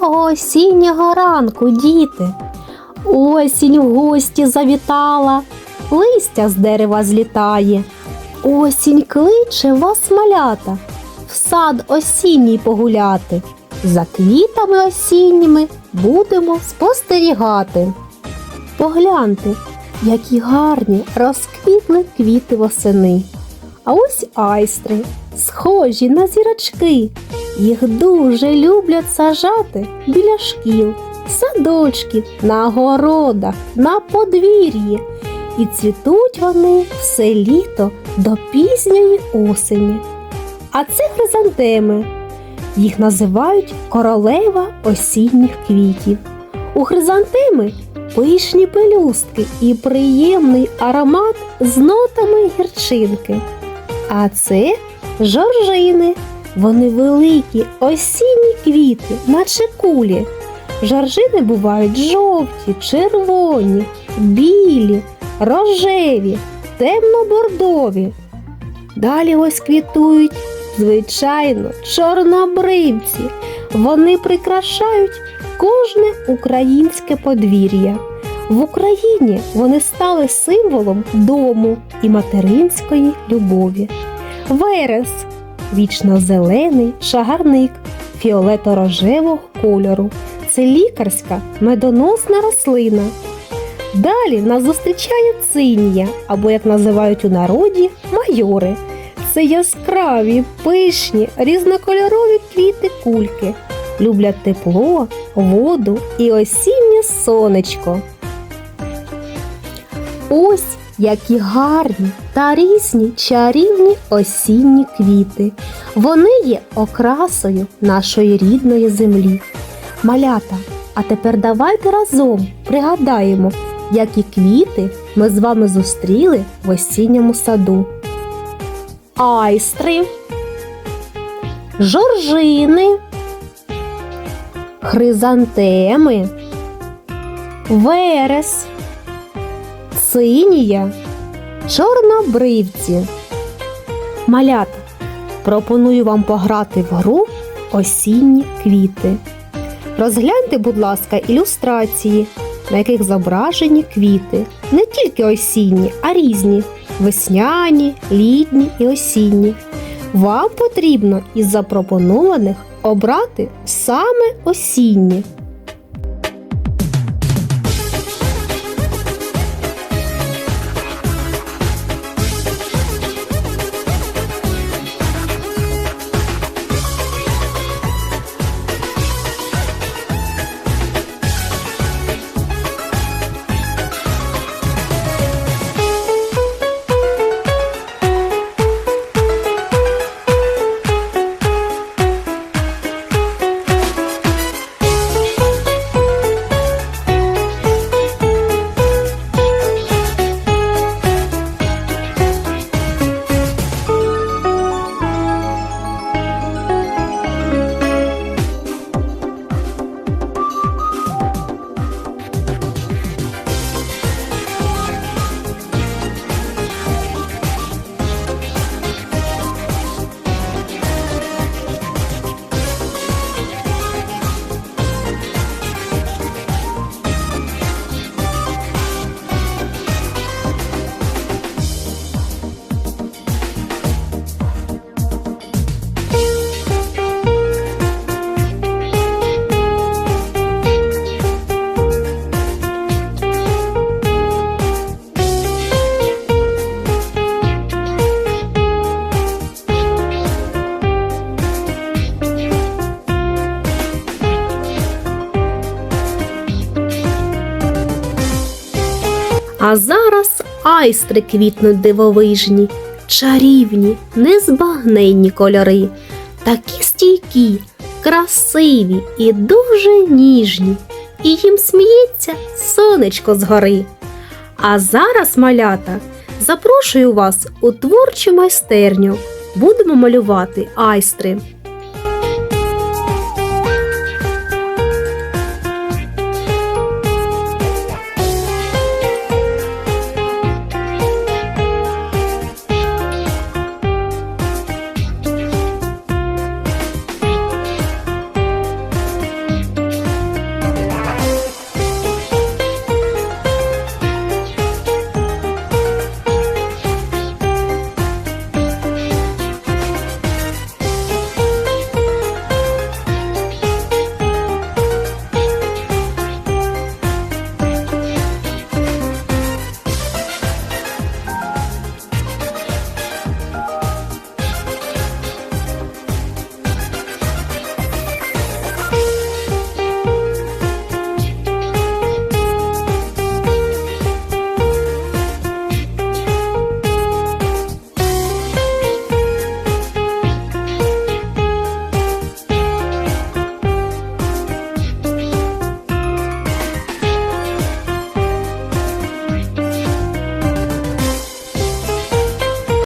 осіннього ранку, діти. Осінь в гості завітала, листя з дерева злітає. Осінь кличе вас малята, в сад осінній погуляти. За квітами осінніми будемо спостерігати. Погляньте, які гарні розквітли квіти восени. А ось айстри, схожі на зірочки. Їх дуже люблять сажати біля шкіл, садочків, на городах, на подвір'ї. І цвітуть вони все літо до пізньої осені. А це хризантеми. Їх називають королева осінніх квітів. У хризантеми пишні пелюстки і приємний аромат з нотами гірчинки. А це жоржини. Вони великі осінні квіти, наче кулі. Жоржини бувають жовті, червоні, білі, рожеві, темно-бордові. Далі ось квітують, звичайно, чорнобривці. Вони прикрашають кожне українське подвір'я. В Україні вони стали символом дому і материнської любові. Верес вічно зелений шагарник фіолето-рожевого кольору. Це лікарська медоносна рослина. Далі нас зустрічає цинія, або, як називають у народі, майори. Це яскраві, пишні, різнокольорові квіти кульки. Люблять тепло, воду і осіннє сонечко. Ось які гарні та різні чарівні осінні квіти. Вони є окрасою нашої рідної землі. Малята, а тепер давайте разом пригадаємо, які квіти ми з вами зустріли в осінньому саду. Айстри, жоржини, хризантеми, верес, синія, чорнобривці. Малята, пропоную вам пограти в гру осінні квіти. Розгляньте, будь ласка, ілюстрації, на яких зображені квіти. Не тільки осінні, а різні весняні, літні і осінні. Вам потрібно із запропонованих обрати саме осінні. А зараз айстри квітнуть дивовижні, чарівні, незбагненні кольори, такі стійкі, красиві і дуже ніжні, і їм сміється сонечко згори. А зараз, малята, запрошую вас у творчу майстерню. Будемо малювати айстри.